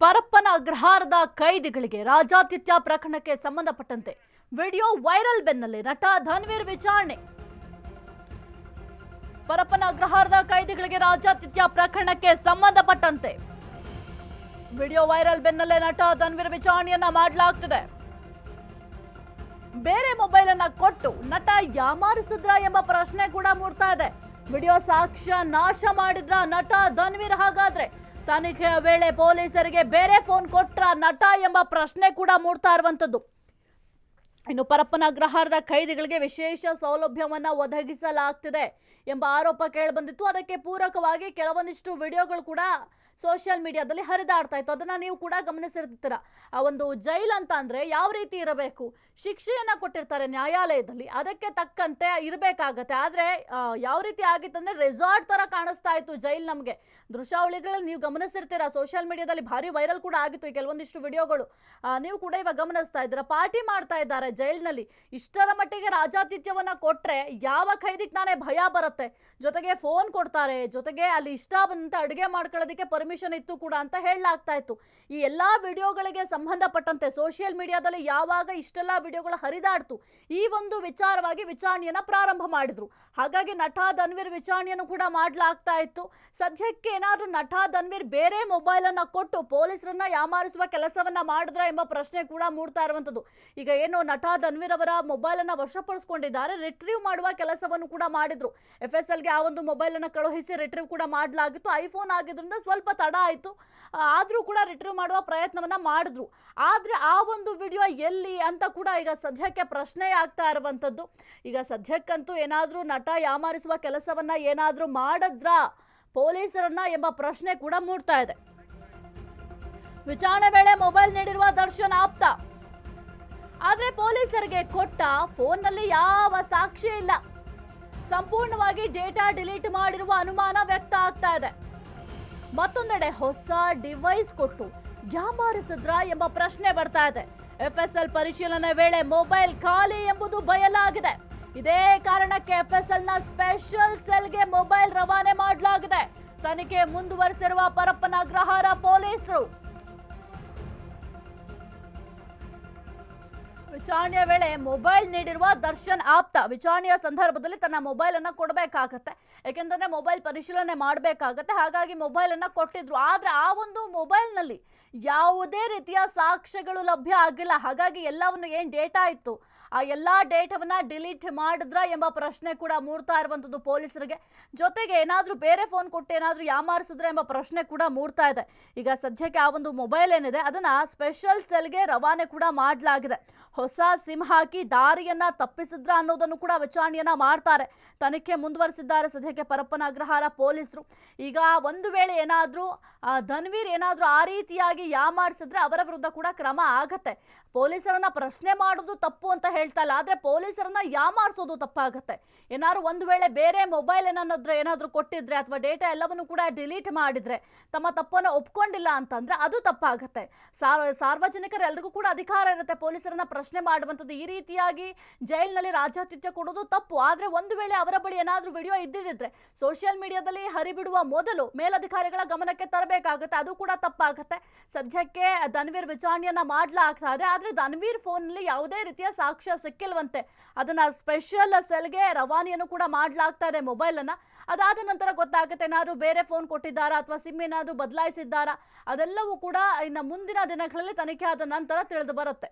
ಪರಪ್ಪನ ಅಗ್ರಹಾರದ ಕೈದಿಗಳಿಗೆ ರಾಜಾತಿಥ್ಯ ಪ್ರಕರಣಕ್ಕೆ ಸಂಬಂಧಪಟ್ಟಂತೆ video viral ಬೆನ್ನಲ್ಲೇ ನಟ ಧನ್ವೀರ್ ವಿಚಾರಣೆ. ಪರಪ್ಪನ ಅಗ್ರಹಾರದ ಕೈದಿಗಳಿಗೆ ರಾಜಾತಿಥ್ಯ ಪ್ರಕರಣಕ್ಕೆ ಸಂಬಂಧಪಟ್ಟಂತೆ ವಿಡಿಯೋ ವೈರಲ್ ಬೆನ್ನಲ್ಲೇ ನಟ ಧನ್ವೀರ್ ವಿಚಾರಣೆಯನ್ನ ಮಾಡಲಾಗ್ತಿದೆ. ಬೇರೆ ಮೊಬೈಲ್ ಅನ್ನ ಕೊಟ್ಟು ನಟ ಯಾಮಾರಿಸಿದ್ರ ಎಂಬ ಪ್ರಶ್ನೆ ಕೂಡ ಮೂಡ್ತಾ ಇದೆ. ವಿಡಿಯೋ ಸಾಕ್ಷ್ಯ ನಾಶ ಮಾಡಿದ್ರ ನಟ ಧನ್ವೀರ್ ಹಾಗಾದ್ರೆ? ತನಿಖೆಯ ವೇಳೆ ಪೊಲೀಸರಿಗೆ ಬೇರೆ ಫೋನ್ ಕೊಟ್ರ ನಟ ಎಂಬ ಪ್ರಶ್ನೆ ಕೂಡ ಮೂಡ್ತಾ ಇರುವಂತದ್ದು ಇನ್ನು ಪರಪ್ಪನ ಅಗ್ರಹಾರದ ಖೈದಿಗಳಿಗೆ ವಿಶೇಷ ಸೌಲಭ್ಯವನ್ನ ಒದಗಿಸಲಾಗ್ತಿದೆ ಎಂಬ ಆರೋಪ ಕೇಳಿಬಂದಿತ್ತು ಅದಕ್ಕೆ ಪೂರಕವಾಗಿ ಕೆಲವೊಂದಿಷ್ಟು ವಿಡಿಯೋಗಳು ಕೂಡ ಸೋಷಿಯಲ್ ಮೀಡಿಯಾದಲ್ಲಿ ಹರಿದಾಡ್ತಾ ಇತ್ತು. ಅದನ್ನ ನೀವು ಕೂಡ ಗಮನಿಸಿರ್ತೀರ. ಆ ಒಂದು ಜೈಲ್ ಅಂತ ಅಂದರೆ ಯಾವ ರೀತಿ ಇರಬೇಕು? ಶಿಕ್ಷೆಯನ್ನ ಕೊಟ್ಟಿರ್ತಾರೆ ನ್ಯಾಯಾಲಯದಲ್ಲಿ. ಅದಕ್ಕೆ ತಕ್ಕಂತೆ ಇರಬೇಕಾಗತ್ತೆ. ಆದ್ರೆ ಯಾವ ರೀತಿ ಆಗಿತ್ತು ಅಂದ್ರೆ ರೆಸಾರ್ಟ್ ತರ ಕಾಣಿಸ್ತಾ ಇತ್ತು ಜೈಲ್ ನಮಗೆ. ದೃಶ್ಯಾವಳಿಗಳಲ್ಲಿ ನೀವು ಗಮನಿಸಿರ್ತೀರ. ಸೋಷಿಯಲ್ ಮೀಡಿಯಾದಲ್ಲಿ ಭಾರಿ ವೈರಲ್ ಕೂಡ ಆಗಿತ್ತು ಕೆಲವೊಂದಿಷ್ಟು ವಿಡಿಯೋಗಳು. ನೀವು ಕೂಡ ಇವಾಗ ಗಮನಿಸ್ತಾ ಇದ್ದೀರಾ. ಪಾರ್ಟಿ ಮಾಡ್ತಾ ಇದ್ದಾರೆ ಜೈಲ್ನಲ್ಲಿ ಇಷ್ಟರ ಮಟ್ಟಿಗೆ ರಾಜಾತಿಥ್ಯವನ್ನು ಕೊಟ್ರೆ ಯಾವ ಖೈದಿಗೆ ನಾನೇ ಭಯ ಬರುತ್ತೆ? ಜೊತೆಗೆ ಫೋನ್ ಕೊಡ್ತಾರೆ, ಜೊತೆಗೆ ಅಲ್ಲಿ ಇಷ್ಟ ಬಂದಂತೆ ಅಡುಗೆ ಮಾಡ್ಕೊಳ್ಳೋದಕ್ಕೆ ಪರ್ಮಿಷನ್ ಇತ್ತು ಕೂಡ ಅಂತ ಹೇಳಲಾಗ್ತಾ ಇತ್ತು. ಈ ಎಲ್ಲಾ ವಿಡಿಯೋಗಳಿಗೆ ಸಂಬಂಧಪಟ್ಟಂತೆ ಸೋಷಿಯಲ್ ಮೀಡಿಯಾದಲ್ಲಿ ಯಾವಾಗ ಇಷ್ಟೆಲ್ಲ ವಿಡಿಯೋಗಳು ಹರಿದಾಡ್ತು, ಈ ಒಂದು ವಿಚಾರವಾಗಿ ವಿಚಾರಣೆಯನ್ನು ಪ್ರಾರಂಭ ಮಾಡಿದ್ರು. ಹಾಗಾಗಿ ನಟ ಧನ್ವೀರ್ ವಿಚಾರಣೆಯನ್ನು ಕೂಡ ಮಾಡಲಾಗ್ತಾ ಇತ್ತು. ಸದ್ಯಕ್ಕೆ ಏನಾದರೂ ನಟ ಧನ್ವೀರ್ ಬೇರೆ ಮೊಬೈಲ್ ಅನ್ನ ಕೊಟ್ಟು ಪೊಲೀಸರನ್ನ ಯಾಮಾರಿಸುವ ಕೆಲಸವನ್ನ ಮಾಡಿದ್ರ ಎಂಬ ಪ್ರಶ್ನೆ ಕೂಡ ಮೂಡ್ತಾ ಇರುವಂಥದ್ದು ಈಗ ಏನು ನಟ ಧನ್ವೀರ್ ಅವರ ಮೊಬೈಲ್ ಅನ್ನ ವಶಪಡಿಸಿಕೊಂಡಿದ್ದಾರೆ. ರಿಟ್ರೀವ್ ಮಾಡುವ ಕೆಲಸವನ್ನು ಕೂಡ ಮಾಡಿದ್ರು. ಎಫ್ ಎಸ್ ಎಲ್ಗೆ ಆ ಒಂದು ಮೊಬೈಲ್ ಅನ್ನು ಕಳುಹಿಸಿ ರಿಟ್ರೀವ್ ಕೂಡ ಮಾಡಲಾಗಿತ್ತು. ಐಫೋನ್ ಆಗಿದ್ರಿಂದ ಸ್ವಲ್ಪ ತಡ ಆಯಿತು. ಆದರೂ ಕೂಡ ರಿಟ್ರೀವ್ ಮಾಡುವ ಪ್ರಯತ್ನವನ್ನ ಮಾಡಿದ್ರು. ಆದರೆ ಆ ಒಂದು ವಿಡಿಯೋ ಎಲ್ಲಿ ಅಂತ ಕೂಡ ಈಗ ಸದ್ಯಕ್ಕೆ ಪ್ರಶ್ನೆ ಆಗ್ತಾ ಇರುವಂಥದ್ದು ಈಗ ಸದ್ಯಕ್ಕಂತೂ ಏನಾದರೂ ನಟ ಯಾಮಾರಿಸುವ ಕೆಲಸವನ್ನ ಏನಾದರೂ ಮಾಡಿದ್ರಾ? ಪೊಲೀಸರನ್ನ ಎಂಬ ಪ್ರಶ್ನೆ ಕೂಡ ಮೂಡ್ತಾ ಇದೆ. ವಿಚಾರಣೆ ವೇಳೆ ಮೊಬೈಲ್ ನೀಡಿರುವ ದರ್ಶನ್ ಆಪ್ತ. ಆದ್ರೆ ಪೊಲೀಸರಿಗೆ ಕೊಟ್ಟ ಫೋನ್ನಲ್ಲಿ ಯಾವ ಸಾಕ್ಷಿ ಇಲ್ಲ. ಸಂಪೂರ್ಣವಾಗಿ ಡೇಟಾ ಡಿಲೀಟ್ ಮಾಡಿರುವ ಅನುಮಾನ ವ್ಯಕ್ತ ಆಗ್ತಾ ಇದೆ. ಮತ್ತೊಂದೆಡೆ ಹೊಸ ಡಿವೈಸ್ ಕೊಟ್ಟು ಯಾಮಾರಿಸಿದ್ರ ಎಂಬ ಪ್ರಶ್ನೆ ಬರ್ತಾ ಇದೆ. ಎಫ್ಎಸ್ಎಲ್ ಪರಿಶೀಲನೆ ವೇಳೆ ಮೊಬೈಲ್ ಖಾಲಿ ಎಂಬುದು ಬಯಲಾಗಿದೆ. ಇದೇ ಕಾರಣಕ್ಕೆ ಎಫ್ಎಸ್ಎಲ್ನ ಸ್ಪೆಷಲ್ ಸೆಲ್ಗೆ ಮೊಬೈಲ್ ರವಾನೆ ಮಾಡಲಾಗಿದೆ. ತನಿಖೆ ಮುಂದುವರೆಸಿರುವ ಪರಪ್ಪನ ಅಗ್ರಹಾರ ಪೊಲೀಸರು. ವಿಚಾರಣೆಯ ವೇಳೆ ಮೊಬೈಲ್ ನೀಡಿರುವ ದರ್ಶನ್ ಆಪ್ತ. ವಿಚಾರಣೆಯ ಸಂದರ್ಭದಲ್ಲಿ ತನ್ನ ಮೊಬೈಲ್ ಅನ್ನ ಕೊಡಬೇಕಾಗತ್ತೆ. ಯಾಕೆಂತಂದ್ರೆ ಮೊಬೈಲ್ ಪರಿಶೀಲನೆ ಮಾಡಬೇಕಾಗತ್ತೆ. ಹಾಗಾಗಿ ಮೊಬೈಲ್ ಅನ್ನ ಕೊಟ್ಟಿದ್ರು. ಆದರೆ ಆ ಒಂದು ಮೊಬೈಲ್ನಲ್ಲಿ ಯಾವುದೇ ರೀತಿಯ ಸಾಕ್ಷ್ಯಗಳು ಲಭ್ಯ ಆಗಿಲ್ಲ. ಹಾಗಾಗಿ ಎಲ್ಲವನ್ನು ಏನು ಡೇಟಾ ಇತ್ತು? ಆ ಎಲ್ಲಾ ಡೇಟಾವನ್ನ ಡಿಲೀಟ್ ಮಾಡಿದ್ರ ಎಂಬ ಪ್ರಶ್ನೆ ಕೂಡ ಮೂಡ್ತಾ ಇರುವಂತದ್ದು ಪೊಲೀಸರಿಗೆ. ಜೊತೆಗೆ ಏನಾದ್ರೂ ಬೇರೆ ಫೋನ್ ಕೊಟ್ಟು ಏನಾದ್ರೂ ಯಾಮಾರಿಸಿದ್ರೆ ಎಂಬ ಪ್ರಶ್ನೆ ಕೂಡ ಮೂಡ್ತಾ ಇದೆ. ಈಗ ಸದ್ಯಕ್ಕೆ ಆ ಒಂದು ಮೊಬೈಲ್ ಏನಿದೆ, ಅದನ್ನ ಸ್ಪೆಷಲ್ ಸೆಲ್ಗೆ ರವಾನೆ ಕೂಡ ಮಾಡಲಾಗಿದೆ. ಹೊಸ ಸಿಮ್ ಹಾಕಿ ದಾರಿಯನ್ನ ತಪ್ಪಿಸಿದ್ರ ಅನ್ನೋದನ್ನು ಕೂಡ ವಿಚಾರಣೆಯನ್ನ ಮಾಡ್ತಾರೆ. ತನಿಖೆ ಮುಂದುವರಿಸಿದ್ದಾರೆ ಸದ್ಯಕ್ಕೆ ಪರಪ್ಪನ ಅಗ್ರಹಾರ ಪೊಲೀಸರು. ಈಗ ಒಂದು ವೇಳೆ ಏನಾದರೂ ಧನ್ವೀರ್ ಏನಾದರೂ ಆ ರೀತಿಯಾಗಿ ಯಾಮಾರಿಸಿದ್ರೆ ಅವರ ವಿರುದ್ಧ ಕೂಡ ಕ್ರಮ ಆಗತ್ತೆ. ಪೊಲೀಸರನ್ನ ಪ್ರಶ್ನೆ ಮಾಡೋದು ತಪ್ಪು ಅಂತ ಹೇಳ್ತಾ ಇಲ್ಲ. ಆದ್ರೆ ಪೊಲೀಸರನ್ನ ಯಾಮಾರಿಸೋದು ತಪ್ಪಾಗತ್ತೆ? ಏನಾದ್ರು ಒಂದು ವೇಳೆ ಬೇರೆ ಮೊಬೈಲ್ ಏನಾದ್ರು ಏನಾದ್ರೂ ಕೊಟ್ಟಿದ್ರೆ ಅಥವಾ ಡೇಟಾ ಎಲ್ಲವನ್ನು ಕೂಡ ಡಿಲೀಟ್ ಮಾಡಿದ್ರೆ ತಮ್ಮ ತಪ್ಪನ್ನು ಒಪ್ಕೊಂಡಿಲ್ಲ ಅಂತಂದ್ರೆ ಅದು ತಪ್ಪಾಗತ್ತೆ. ಸಾರ್ ಸಾರ್ವಜನಿಕರ ಎಲ್ರಿಗೂ ಕೂಡ ಅಧಿಕಾರ ಇರುತ್ತೆ ಪೊಲೀಸರನ್ನ ಪ್ರಶ್ನೆ ಮಾಡುವಂಥದ್ದು. ಈ ರೀತಿಯಾಗಿ ಜೈಲಿನಲ್ಲಿ ರಾಜಾತಿಥ್ಯ ಕೊಡೋದು ತಪ್ಪು. ಆದ್ರೆ ಒಂದು ವೇಳೆ ಅವರ ಬಳಿ ಏನಾದ್ರೂ ವಿಡಿಯೋ ಇದ್ದಿದ್ರೆ ಸೋಷಿಯಲ್ ಮೀಡಿಯಾದಲ್ಲಿ ಹರಿಬಿಡುವ ಮೊದಲು ಮೇಲಧಿಕಾರಿಗಳ ಗಮನಕ್ಕೆ ತರಬೇಕಾಗುತ್ತೆ. ಅದು ಕೂಡ ತಪ್ಪಾಗುತ್ತೆ. ಸದ್ಯಕ್ಕೆ ಧನ್ವೀರ್ ವಿಚಾರಣೆಯನ್ನ ಮಾಡ್ಲಾಗ್ತಾ ಇದೆ. ಆದ್ರೆ ಧನ್ವೀರ್ ಫೋನ್ನಲ್ಲಿ ಯಾವುದೇ ರೀತಿಯ ಸಾಕ್ಷ್ಯ ಸಿಕ್ಕಿಲ್ವಂತೆ. ಅದನ್ನ ಸ್ಪೆಷಲ್ ಸೆಲ್ಗೆ ರವಾನೆಯನ್ನು ಕೂಡ ಮಾಡ್ಲಾಗ್ತಾ ಇದೆ ಮೊಬೈಲ್ ಅನ್ನ ಅದಾದ ನಂತರ ಗೊತ್ತಾಗುತ್ತೆ ಏನಾದ್ರು ಬೇರೆ ಫೋನ್ ಕೊಟ್ಟಿದ್ದಾರಾ ಅಥವಾ ಸಿಮ್ ಏನಾದ್ರು ಬದಲಾಯಿಸಿದ್ದಾರಾ. ಅದೆಲ್ಲವೂ ಕೂಡ ಇನ್ನ ಮುಂದಿನ ದಿನಗಳಲ್ಲಿ ತನಿಖೆ ಆದ ನಂತರ ತಿಳಿದು ಬರುತ್ತೆ.